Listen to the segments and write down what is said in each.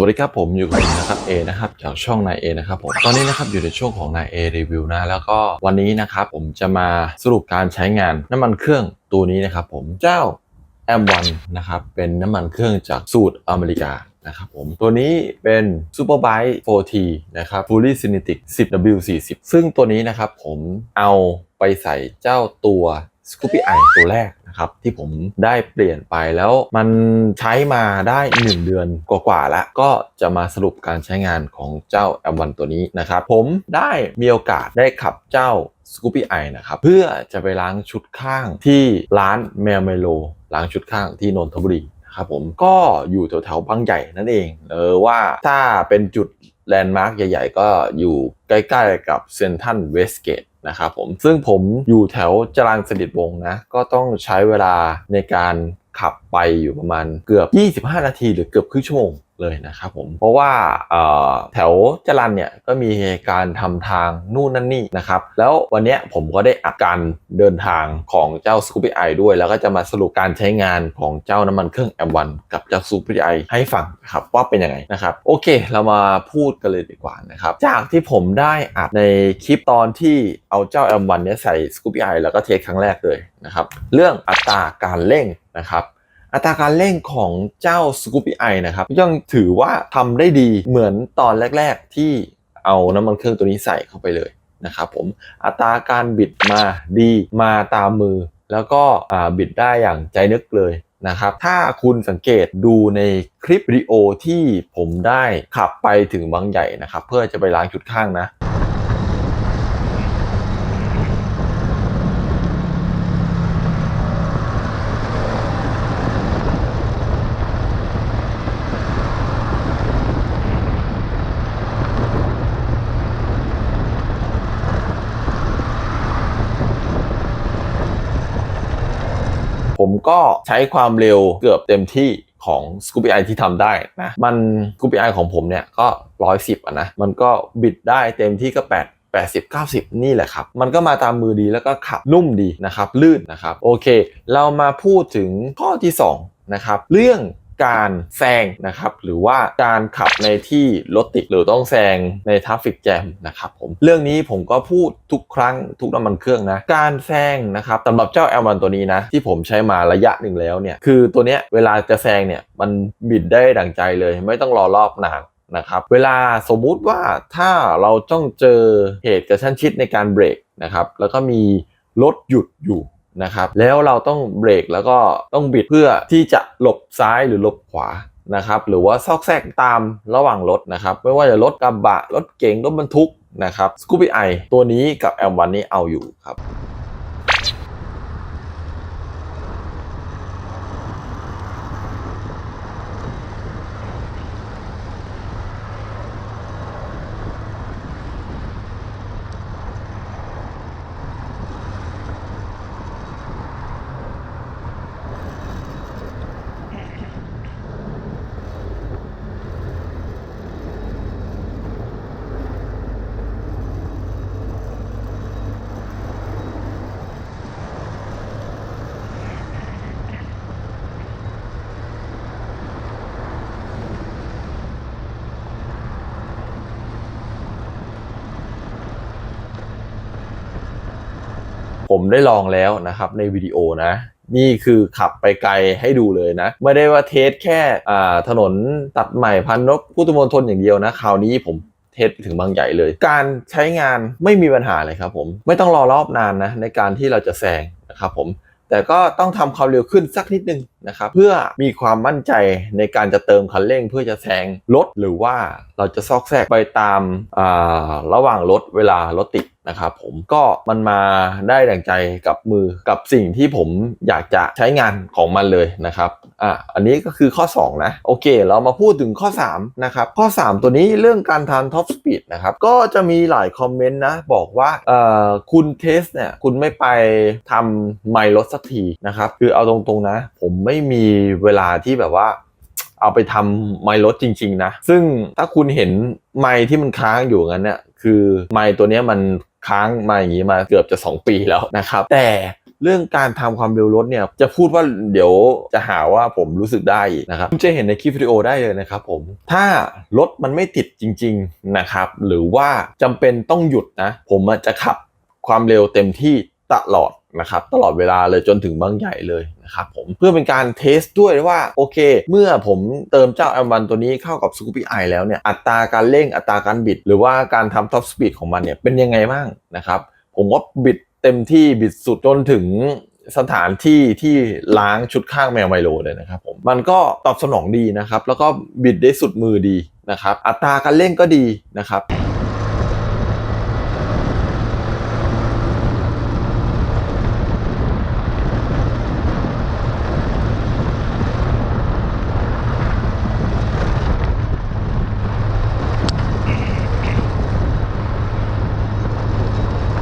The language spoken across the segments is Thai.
วัสดีครับผมอยู่กับนะครับเอนะครับจากช่องนายเอนะครับผมตอนนี้นะครับอยู่ในช่วงของนายเอรีวิวนะแล้วก็วันนี้นะครับผมจะมาสรุปการใช้งานน้ำมันเครื่องตัวนี้นะครับผมเจ้า M1 นะครับเป็นน้ำมันเครื่องจากสูตรอเมริกานะครับผมตัวนี้เป็น Superbike 4T นะครับ Fully Synthetic 10W40 ซึ่งตัวนี้นะครับผมเอาไปใส่เจ้าตัว Scoopy i ตัวแรกนะครับที่ผมได้เปลี่ยนไปแล้วมันใช้มาได้ 1 เดือนกว่าๆแล้ว ก็จะมาสรุปการใช้งานของเจ้า M1 ตัวนี้นะครับ ผมได้มีโอกาสได้ขับเจ้า Scoopy i นะครับเพื่อจะไปล้างชุดข้างที่ร้านแมวเมโลล้างชุดข้างที่นนทบุรีนะครับผมก็อยู่แถวๆบางใหญ่นั่นเองเออว่าถ้าเป็นจุดแลนด์มาร์กใหญ่ ๆ ก็อยู่ใกล้ ๆ กับเซนทันเวสเกต นะครับผมซึ่งผมอยู่แถวจรัญสนิทวงนะก็ต้องใช้เวลาในการ ขับไปอยู่ประมาณเกือบ 25 นาทีหรือเกือบครึ่งชั่วโมงเลยนะครับผม เพราะว่าแถวจรันเนี่ยก็มีการทำทางนู่นนั่นนี่นะครับ แล้ววันนี้ผมก็ได้อัดการเดินทางของเจ้า Scoopy i ด้วย แล้วก็จะมาสรุปการใช้งานของเจ้าน้ำมันเครื่อง M1 กับเจ้า Scoopy i ให้ฟังนะครับว่าเป็นยังไงนะครับ โอเค เรามาพูดกันเลยดีกว่านะครับ จากที่ผมได้อัดในคลิปตอนที่เอาเจ้า M1 เนี่ยใส่ Scoopy i แล้วก็เทสครั้งแรกเลยนะครับ เรื่องอัตราการเร่ง นะครับอัตราการเร่งของเจ้า Scoopy i นะครับยังถือว่าทำได้ดีเหมือนตอนแรก ๆ ที่เอาน้ำมันเครื่องตัวนี้ใส่เข้าไปเลยนะครับผมอัตราการบิดมาดีมาตามมือ แล้วก็บิดได้อย่างใจนึกเลยนะครับถ้าคุณสังเกตดูในคลิปวิดีโอที่ผมได้ขับไปถึงบางใหญ่นะครับ เพื่อจะไปล้างชุดข้างนะ ผมก็ใช้ความเร็วเกือบเต็มที่ของ Scoopy i ที่ทำได้นะ มัน Scoopy i ของผมเนี่ยก็ 110อะนะ มันก็บิดได้เต็มที่ก็ 8 80 90 นี่แหละครับ มันก็มาตามมือดีแล้วก็ขับนุ่มดีนะครับ ลื่นนะครับ โอเค เรามาพูดถึงข้อที่ 2นะครับ เรื่อง การแซงนะครับหรือว่าการขับในที่รถติดหรือต้องแซงในทราฟฟิกแจมนะครับผมเรื่องนี้ผมก็พูดทุกครั้งทุกน้ำมันเครื่องนะ การแซงนะครับสำหรับเจ้า L1 ตัวนี้นะ ที่ผมใช้มาระยะหนึ่งแล้วเนี่ย คือตัวเนี้ยเวลาจะแซงเนี่ย มันบิดได้ดั่งใจเลย ไม่ต้องรอรอบนานนะครับเวลาสมมุติว่าถ้าเราต้องเจอเหตุกระชั้นชิดในการเบรกนะครับแล้วก็มีรถหยุดอยู่ นะครับแล้วเราต้องเบรกแล้วก็ต้องบิดเพื่อที่จะหลบซ้ายหรือหลบขวานะครับหรือว่าซอกแซกตามระหว่างรถนะครับไม่ว่าจะรถกระบะรถเก๋งรถบรรทุกนะครับสกูบี้ไอตัวนี้กับแอลวันนี้เอาอยู่ครับ ผมได้ลองแล้วนะครับในวิดีโอนะนี่คือขับไปไกลให้ดูเลยนะ ไม่ได้ว่าเทสแค่ถนนตัดใหม่พันนกพุทธมณฑลอย่างเดียวนะคราวนี้ผมเทสถึงบางใหญ่เลย การใช้งานไม่มีปัญหาเลยครับผม ไม่ต้องรอรอบนานนะ ในการที่เราจะแซงนะครับผมแต่ก็ต้องทำความเร็วขึ้นสักนิดนึงนะครับเพื่อมีความมั่นใจในการจะเติมคันเร่ง เพื่อจะแซงรถหรือว่าเราจะซอกแซกไปตามาระหว่างรถเวลารถติด นะครับผมก็มันมาได้ดังใจกับมือกับสิ่งที่ผมอยากจะใช้งานของมันเลยนะครับอะอันนี้ก็คือข้อ 2 นะ โอเค เรามาพูดถึงข้อ 3 นะครับ ข้อ 3 ตัวนี้เรื่องการทานท็อปสปีดนะครับ ก็จะมีหลายคอมเมนต์นะ บอกว่าเอ่อคุณเทสเนี่ยคุณไม่ไปทำไมล์รถสักทีนะครับ คือเอาตรงๆนะ ผมไม่มีเวลาที่แบบว่าเอาไปทำไมล์รถจริง ๆ นะ ซึ่งถ้าคุณเห็นไมล์ที่มันค้างอยู่งั้นเนี่ยคือไมล์ตัวนี้มัน ค้างมาอย่างนี้มาเกือบจะ 2 ปีแล้วนะครับ แต่เรื่องการทำความเร็วรถเนี่ยจะพูดว่าเดี๋ยวจะหาว่าผมรู้สึกได้นะครับคุณจะเห็นในคลิปวิดีโอได้เลยนะครับผมถ้ารถมันไม่ติดจริง ๆนะครับ หรือว่าจำเป็นต้องหยุดนะ ผมจะขับความเร็วเต็มที่ ตลอดนะครับตลอดเวลาเลยจนถึงบางใหญ่เลยนะครับผมเพื่อเป็นการเทสด้วยว่าโอเค เมื่อผมเติมเจ้า M1 ตัวนี้เข้ากับ Scoopy i แล้วเนี่ยอัตราการเร่งอัตราการบิด หรือว่าการทำท็อปสปีดของมันเนี่ยเป็นยังไงบ้างนะครับผมก็บิดเต็มที่บิดสุดจนถึงสถานที่ที่ล้างชุดข้างแมวไมโลเลยนะครับผมมันก็ตอบสนองดีนะครับแล้วก็บิดได้สุดมือดีนะครับอัตราการเร่งก็ดีนะครับ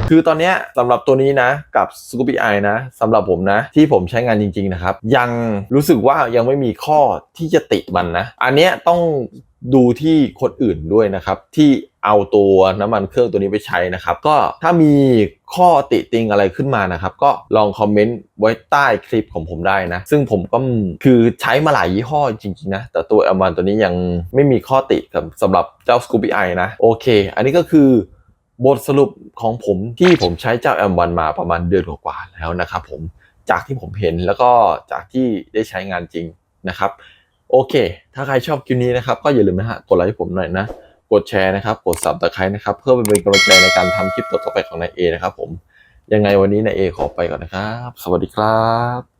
คือตอนนี้สำหรับตัวนี้นะกับ Scoopy i นะสำหรับผมนะ ที่ผมใช้งานจริง ๆ นะครับ ยังรู้สึกว่ายังไม่มีข้อที่จะติมันนะ อันเนี้ยต้องดูที่คนอื่นด้วยนะครับ ที่เอาตัวน้ำมันเครื่องตัวนี้ไปใช้นะครับ ก็ถ้ามีข้อติติงอะไรขึ้นมานะครับ ก็ลองคอมเมนต์ไว้ใต้คลิปของผมได้นะ ซึ่งผมก็คือใช้มาหลายยี่ห้อจริงๆนะ แต่ตัว M1 ตัวนี้ยังไม่มีข้อติกับสำหรับเจ้า Scoopy i นะ โอเค อันนี้ก็คือ บทสรุปของผมที่ผมใช้เจ้า M1 มาประมาณเดือนกว่าๆแล้วนะครับผมจากที่ผมเห็นแล้วก็จากที่ได้ใช้งานจริงนะครับ โอเค ถ้าใครชอบคลิปนี้นะครับ ก็อย่าลืมนะฮะกดไลค์ให้ผมหน่อยนะ กดแชร์นะครับ กด subscribe นะครับ เพื่อเป็นกำลังใจในการทำคลิปต่อๆไปของนายเอนะครับผมยังไงวันนี้นายเอขอไปก่อนนะครับ สวัสดีครับ